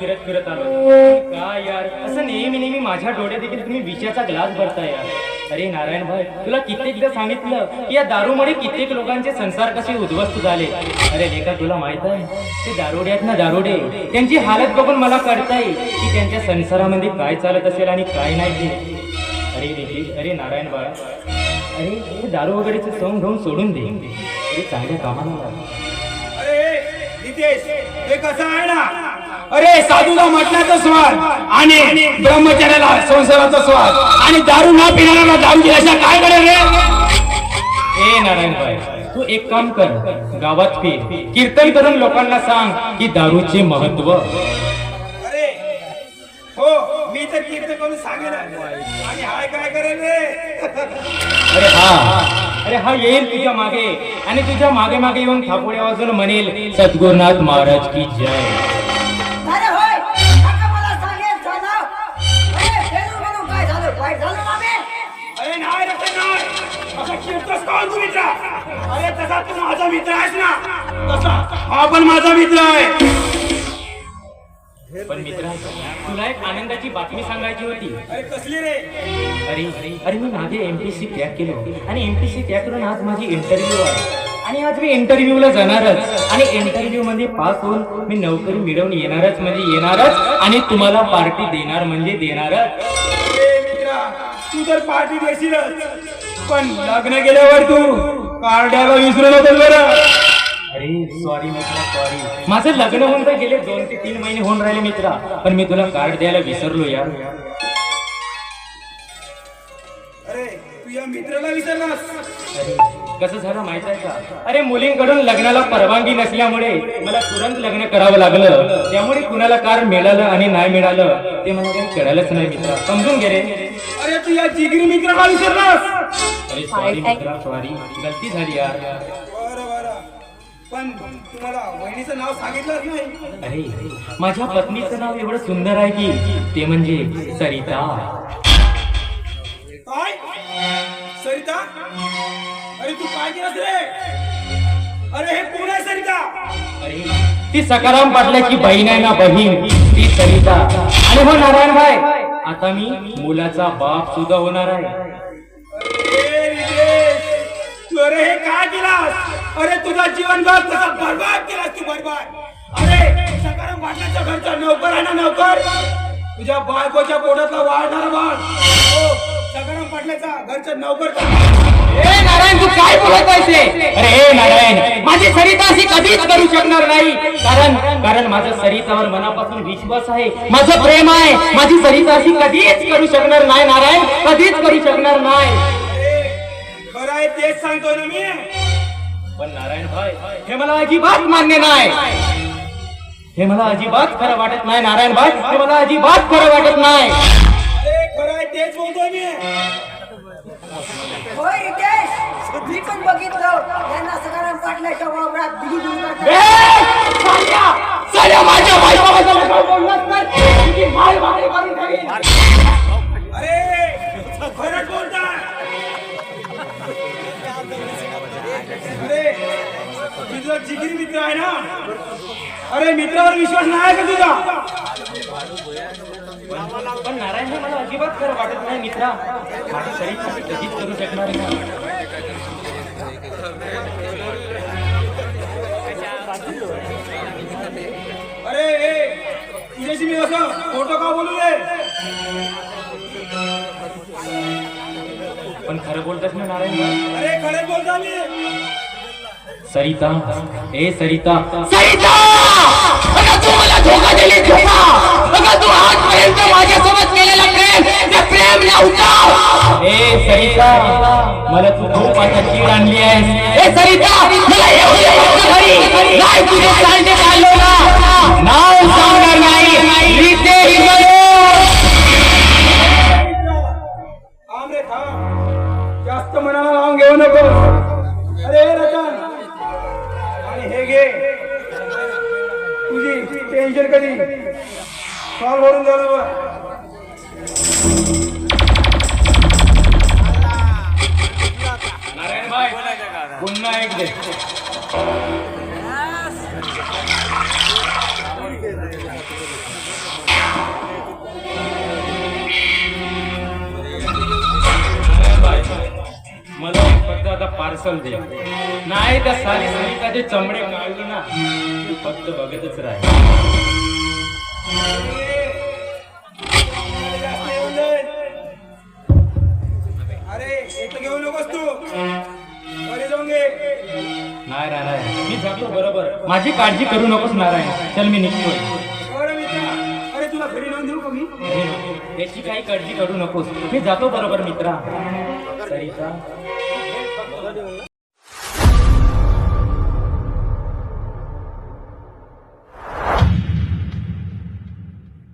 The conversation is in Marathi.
फिरत फिरत आलो. का यार? असं नेहमी नेहमी माझ्या डोळ्यात देखील तुम्ही विषयाचा ग्लास भरताय यार. अरे नारायण भाई तुला कित्येकदा सांगितलं की या दारूमुळे कित्येक लोकांचे संसार कसे उद्ध्वस्त झाले. अरे लेखा तुला माहीत आहे ते दारुडे आहेत ना दारोडे. त्यांची हालत बघून मला कळताय की त्यांच्या संसारामध्ये काय चालत असेल आणि काय नाही ते. अरे देखील अरे नारायण बाळ. अरे हे दारू वगैरेचं सोंग घेऊन सोडून दे. अरे चांगल्या कामाला अरे नितेश हे कसं आहे ना? अरे साधूला मटणाचा स्वाद आणि ब्रह्मचार्याला संसाराचा स्वाद आणि दारू न पिणाऱ्याला दारू दिल्याशिवाय काय करेल रे? ए नारायण भाई तू एक काम कर गावात फिर कीर्तन करून लोकांना सांग की दारूचे महत्त्व. अरे हो मी तर कीर्तन करून सांगेन. आणि हाय काय करेल रे? अरे हा. अरे हा येईल तुझ्या मागे. आणि तुझ्या मागे मागे येऊन थापोड्या वाजून म्हणेल सद्गुरुनाथ महाराज की जय. अरे तसा तू माझा मित्र आहेस ना? तसा. हा पण माझा मित्र आहे. पण मित्रा तुला एक आनंदाची बातमी सांगायची होती. अरे कसली रे? अरे अरे मी मागे एमपीसी क्रॅक केलो. आणि एमपीसी क्रॅक करून आज माझी इंटरव्ह्यू आहे. आणि आज मी इंटरव्ह्यूला जाणारच. आणि इंटरव्ह्यू मध्ये पास होऊन मी नोकरी मिळवून येणारच म्हणजे येणारच. आणि तुम्हाला पार्टी देणार म्हणजे देणारच. तू तर पार्टी देशीलच. पण लग्न केल्यावर तू. कार्ड्याला विसरू नको बरं. अरे सॉरी मित्रा सॉरी माझं लग्न होऊन तर गेले दोन ते तीन महिने होऊन राहिले मित्रा. पण मी तुला कार्ड द्यायला विसरलो यार अरे तू या मित्राला विसरलास. अरे, कसं झालं माहीत आहे का? अरे मुलींकडून लग्नाला परवानगी नसल्यामुळे मला तुरंत लग्न करावं लागलं. त्यामुळे कुणाला कार मिळालं आणि नाही मिळालं ते मला काही कळालंच नाही मित्रा. समजून घे रे. तू या जिगरी मित्राला विसरलास अरे सॉरी मित्रा सॉरी गलती झाली यार. बरं बरं. पण तुम्हाला वहिनीचं नाव सांगितलंच नाही. अरे माझ्या पत्नीचं नाव एवढं सुंदर आहे की ते म्हणजे सरिता. काय? सरिता? अरे तू काय केलंस रे? अरे हे कोण आहे सरिता? अरे ती सकाराम पाटलाची बहीण आहे ना बहीण. ती सरिता. आणि हो नारायण भाई आता मी मुलाचा बाप सुद्धा होणार आहे. अरे तू अरे हे काय केलास? अरे तुझा जीवनभर तुझा बरबाद केलास तू बरबाद. अरे सकाराम वाटण्याच्या घरचा नोकर आहे ना नोकर? तुझ्या बायकोच्या पोटातला वाढणार बाळ सकाराम पाटलाचा घरचा नौकर ए नारायण तू काय बोलत आहेस अरे ए नारायण माझी सरिता अशी कधीच करू शकणार नाही. कारण कारण माझा सरितावर मनापासून विश्वास आहे. माझं प्रेम आहे. माझी सरिता अशी कधीच करू शकणार नाही नारायण. कधीच करू शकणार नाही. खरं आहे तेच सांगतोय ना मी. पण नारायण भाई हे मला अजिबात मान्य नाही. हे मला अजिबात खरं वाटत नाही नारायण भाई. हे मला अजिबात खरं वाटत नाही अरे खरं आहे तेच बोलतोय मी होय रितेश मी पण बघितलं यांना सकाराम पाटलाच्या वावरात बिली बिली ए, करतात साल्या! साल्या, माझ्या बायकोबद्दल काय अरे खरंच बोलताय अरे तुझा जिगरी मित्र आहे ना? अरे मित्रावर विश्वास नाही का तुझा? पण नारायण मला अजिबात खरं वाटत नाही मित्रा. माझी शरीर कधीच करू शकणार नाही असं खोटं का बोलू रे पण खरं बोलतच ना नारायण. अरे खरंच बोलता मी सरिता ए सरिता. सरिता! अगं तू मला धोका दिली धोका अगं तू आजपर्यंत माझ्यासोबत केलेलं प्रेम ते प्रेम नव्हतं. ए सरिता मला तू खूप आता चीड आणली आहेस. ए सरिता मला येऊ दे फक्त घरी नाही तुझे चालते चाललो ना. टेन्शन कधी? सॉल्व भरून झालं बघ पुन्हा एक दे पार्सल दे. नाही त्या साली सरिताचे चमडे काढले ना ते फक्त बघतच राहील. जास्त येऊन जाईल. अरे इथं घेऊ नकोस तू. अरे जाऊन घे नाही नारायण मी जातो बरोबर. माझी काळजी करू नकोस नारायण. चल मी निघतोय. त्याची काही काळजी करू नकोस. मी जातो बरोबर मित्रा. सरिता.